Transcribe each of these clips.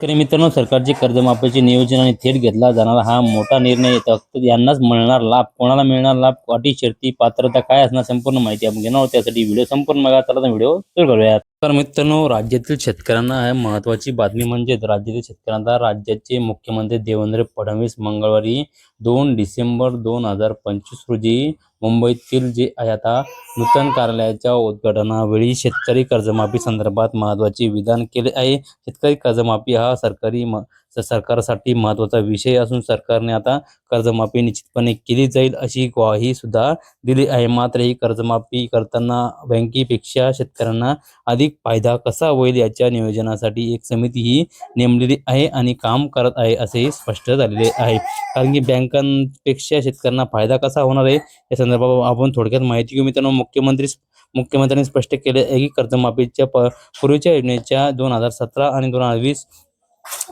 शेतकरी मित्रांनो सरकारचे कर्जमाफीचे नियोजन आणि थेट घेतला जाणारा हा मोठा निर्णय फक्त यांनाच मिळणार लाभ. कोणाला मिळणार लाभ? अटी शर्ती पात्रता काय असणार? संपूर्ण माहिती आपण घेणार त्यासाठी व्हिडिओ संपूर्ण बघा. चला व्हिडिओ सुरू करूयात. तर मित्रांनो राज्यातील शेतकऱ्यांना महत्वाची बातमी म्हणजे राज्यातील शेतकऱ्यांना राज्याचे मुख्यमंत्री देवेंद्र फडणवीस मंगळवारी दोन डिसेंबर दोन हजार पंचवीस रोजी मुंबईतील जे आहे आता नूतन कार्यालयाच्या उद्घाटनावेळी शेतकरी कर्जमाफी संदर्भात महत्त्वाचे विधान केले आहे. शेतकरी कर्जमाफी हा सरकारी म तर सरकारसाठी महत्त्वाचा विषय असून सरकारने आता कर्जमाफी निश्चितपणे केली जाईल अशी ग्वाही सुद्धा दिली आहे. मात्र ही कर्जमाफी करताना बँकेपेक्षा शेतकऱ्यांना अधिक फायदा कसा होईल याच्या नियोजनासाठी एक समिती ही नेमलेली आहे आणि काम करत आहे असेही स्पष्ट झालेले आहे. कारण की बँकांपेक्षा शेतकऱ्यांना फायदा कसा होणार आहे या संदर्भात आपण थोडक्यात माहिती घेऊ. मित्रांनो मुख्यमंत्री मुख्यमंत्र्यांनी स्पष्ट केले आहे की कर्जमाफीच्या प पूर्वीच्या योजनेच्या दोन हजार सतरा आणि दोन हजार वीस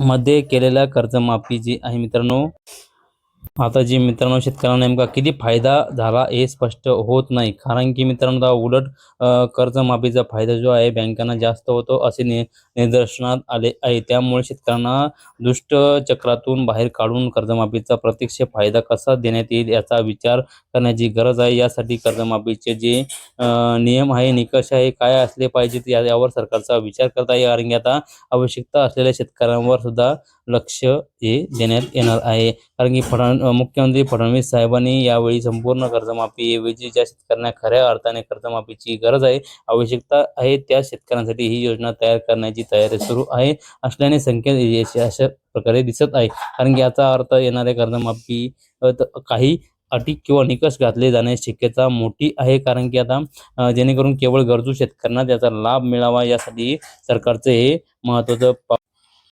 मध्ये केलेल्या कर्जमाफी जी आहे मित्रांनो. आता जी मित्रांनो शेतकऱ्यांना नेमका किती फायदा झाला हे स्पष्ट होत नाही. कारण की मित्रांनो आता उलट कर्जमाफीचा फायदा जो आहे बँकांना जास्त होतो असे नि निदर्शनात आले आहे. त्यामुळे शेतकऱ्यांना दुष्ट चक्रातून बाहेर काढून कर्जमाफीचा प्रत्यक्ष फायदा कसा देण्यात येईल याचा विचार करण्याची गरज आहे. यासाठी कर्जमाफीचे जे नियम आहे निकष आहे काय असले पाहिजेत यावर सरकारचा विचार करता येईल. कारण की आता आवश्यकता असलेल्या शेतकऱ्यांवर सुद्धा लक्ष हे देण्यात येणार आहे. कारण की फडण मुख्यमंत्री फडणवीस साहेबांनी यावेळी संपूर्ण कर्जमाफी ऐवजी ज्या शेतकऱ्यांना खऱ्या अर्थाने कर्जमाफीची गरज आहे आवश्यकता आहे त्या शेतकऱ्यांसाठी ही योजना तयार करण्याची तयारी सुरू आहे असल्याने संकेत अशा प्रकारे दिसत आहे. कारण की याचा अर्थ येणाऱ्या कर्जमाफी काही अटी किंवा निकष घातले जाण्याची शक्यता मोठी आहे. कारण की आता जेणेकरून केवळ गरजू शेतकऱ्यांना त्याचा लाभ मिळावा यासाठी सरकारचे हे महत्त्वाचं